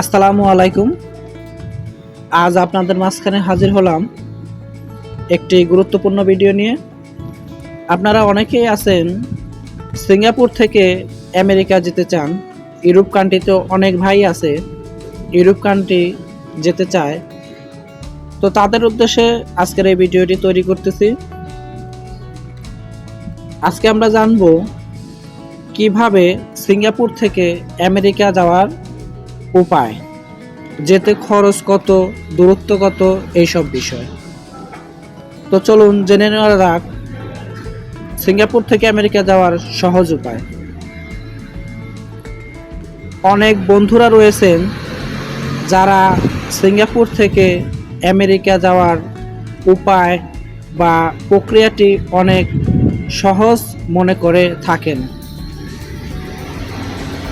আসসালামু আলাইকুম। আজ আপনাদের মাঝখানে হাজির হলাম একটি গুরুত্বপূর্ণ ভিডিও নিয়ে। আপনারা অনেকেই আছেন, সিঙ্গাপুর থেকে আমেরিকা যেতে চান, ইউরোপ কান্ট্রিতে অনেক ভাই আছে, ইউরোপ কান্ট্রি যেতে চায়। তো তাদের উদ্দেশ্যে আজকের এই ভিডিওটি তৈরি করতেছি। আজকে আমরা জানব কীভাবে সিঙ্গাপুর থেকে আমেরিকা যাওয়ার উপায়? যেতে খরচ কত, দূরত্ব কত, এইসব বিষয়। তো চলুন জেনে নেওয়া যাক সিঙ্গাপুর থেকে আমেরিকা যাওয়ার সহজ উপায়। অনেক বন্ধুরা রয়েছেন যারা সিঙ্গাপুর থেকে আমেরিকা যাওয়ার উপায় বা প্রক্রিয়াটি অনেক সহজ মনে করে থাকেন।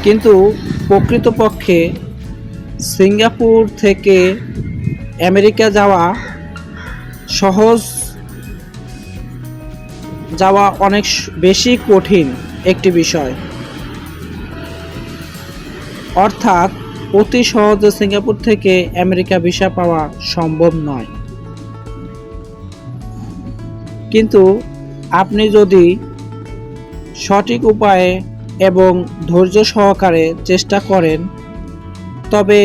কিন্তু প্রকৃতপক্ষে সিঙ্গাপুর থেকে আমেরিকা যাওয়া সহজ, যাওয়া অনেক বেশি কঠিন একটি বিষয়। অর্থাৎ, অতি সহজে সিঙ্গাপুর থেকে আমেরিকা ভিসা পাওয়া সম্ভব নয়। কিন্তু আপনি যদি সঠিক উপায়ে এবং ধৈর্য সহকারে চেষ্টা করেন তবে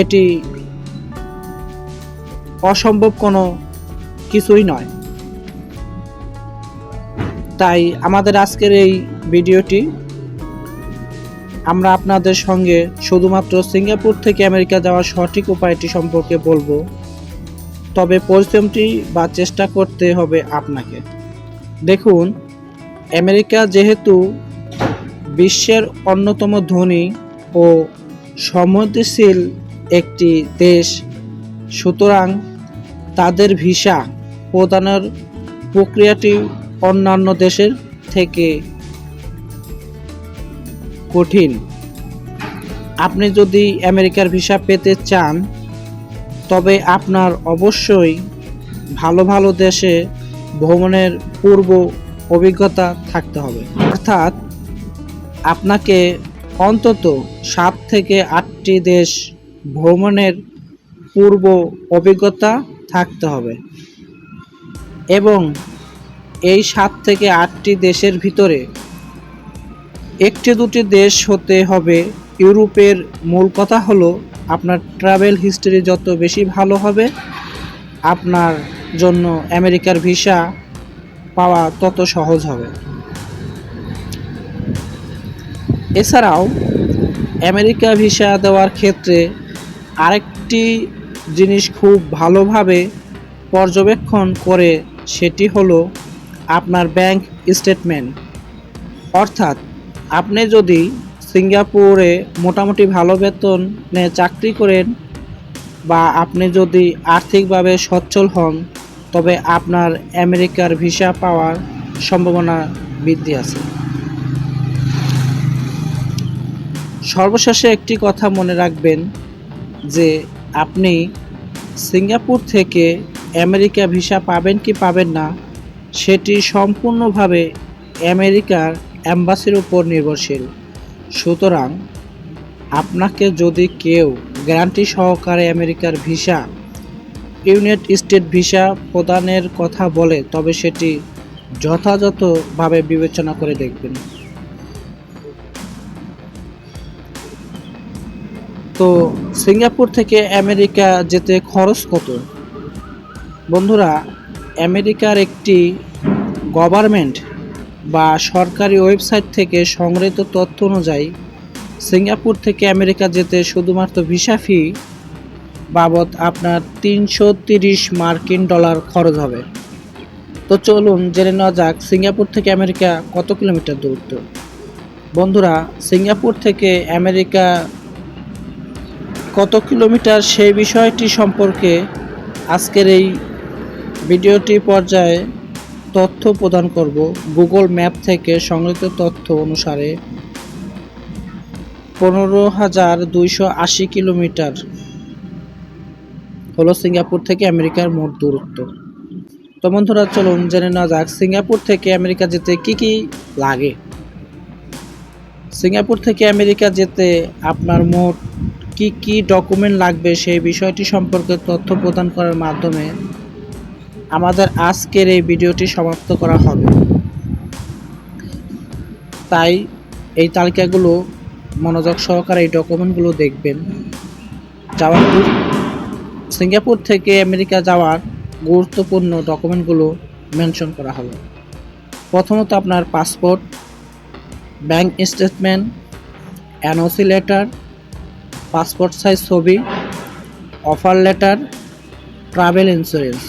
এটি অসম্ভব কোনো কিছুই নয়। তাই আমাদের আজকের এই ভিডিওটি আমরা আপনাদের সঙ্গে শুধুমাত্র সিঙ্গাপুর থেকে আমেরিকা যাওয়ার সঠিক উপায়টি সম্পর্কে বলব। তবে পরিশ্রমটি বা চেষ্টা করতে হবে আপনাকে। দেখুন, আমেরিকা যেহেতু বিশ্বের অন্যতম ধনী ও সমৃদ্ধিশীল একটি দেশ। সুতরাং তাদের ভিসা প্রদানের প্রক্রিয়াটি অন্যান্য দেশের থেকে কঠিন। আপনি যদি আমেরিকার ভিসা পেতে চান, তবে আপনার অবশ্যই ভালো ভালো দেশে ভ্রমণের পূর্ব অভিজ্ঞতা থাকতে হবে। অর্থাৎ আপনাকে অন্তত সাত থেকে আটটি দেশ ভ্রমণের পূর্ব অভিজ্ঞতা থাকতে হবে। এবং এই সাত থেকে আটটি দেশের ভিতরে একটি দুটি দেশ হতে হবে। ইউরোপের মূল কথা হলো, আপনার ট্রাভেল হিস্ট্রি যত বেশি ভালো হবে, আপনার জন্য আমেরিকার ভিসা পাওয়া তত সহজ হবে। এছাড়াও আমেরিকা ভিসা দেওয়ার ক্ষেত্রে আরেকটি জিনিস খুব ভালোভাবে পর্যবেক্ষণ করে সেটি হলো আপনার ব্যাংক স্টেটমেন্ট। অর্থাৎ আপনি যদি সিঙ্গাপুরে মোটামুটি ভালো বেতনে চাকরি করেন বা আপনি যদি আর্থিকভাবে সচ্ছল হন, তবে আপনার আমেরিকার ভিসা পাওয়ার সম্ভাবনা বৃদ্ধি আছে। সর্বশেষে একটি কথা মনে রাখবেন যে আপনি সিঙ্গাপুর থেকে আমেরিকা ভিসা পাবেন কি পাবেন না, সেটি সম্পূর্ণভাবে আমেরিকার অ্যাম্বাসির উপর নির্ভরশীল। সুতরাং আপনাকে যদি কেউ গ্যারান্টি সহকারে আমেরিকার ভিসা, ইউনাইটেড স্টেট ভিসা প্রদানের কথা বলে, তবে সেটি যথাযথভাবে বিবেচনা করে দেখবেন। তো সিঙ্গাপুর থেকে আমেরিকা যেতে খরচ কত? বন্ধুরা, আমেরিকার একটি গভর্নমেন্ট বা সরকারি ওয়েবসাইট থেকে সংগৃহীত তথ্য অনুযায়ী, সিঙ্গাপুর থেকে আমেরিকা যেতে শুধুমাত্র ভিসা ফি বাবদ আপনার তিনশো তিরিশ মার্কিন ডলার খরচ হবে। তো চলুন জেনে নেওয়া যাক, সিঙ্গাপুর থেকে আমেরিকা কত কিলোমিটার দূরত্ব? বন্ধুরা, সিঙ্গাপুর থেকে আমেরিকা কত কিলোমিটার সেই বিষয়টি সম্পর্কে আজকের এই ভিডিওটি পর্যায়ে তথ্য প্রদান করব। গুগল ম্যাপ থেকে সংগৃহীত তথ্য অনুসারে পনেরো হাজার দুইশো আশি কিলোমিটার হলো সিঙ্গাপুর থেকে আমেরিকার মোট দূরত্ব। তো বন্ধুরা, চলুন জেনে নেওয়া যাক, সিঙ্গাপুর থেকে আমেরিকা যেতে কি কি লাগে? সিঙ্গাপুর থেকে আমেরিকা যেতে আপনার মোট কি কি ডকুমেন্ট লাগবে সেই বিষয়টি সম্পর্কে তথ্য প্রদান করার মাধ্যমে আমাদের আজকের এই ভিডিওটি সমাপ্ত করা হবে। তাই এই তালিকাগুলো মনোযোগ সহকারে এই ডকুমেন্টগুলো দেখবেন। যাওয়ার পূর- সিঙ্গাপুর থেকে আমেরিকা যাওয়ার গুরুত্বপূর্ণ ডকুমেন্টগুলো মেনশন করা হলো প্রথমত আপনার passport bank statement NOC letter passport size ছবি অফার লেটার ট্রাভেল ইন্স্যুরেন্স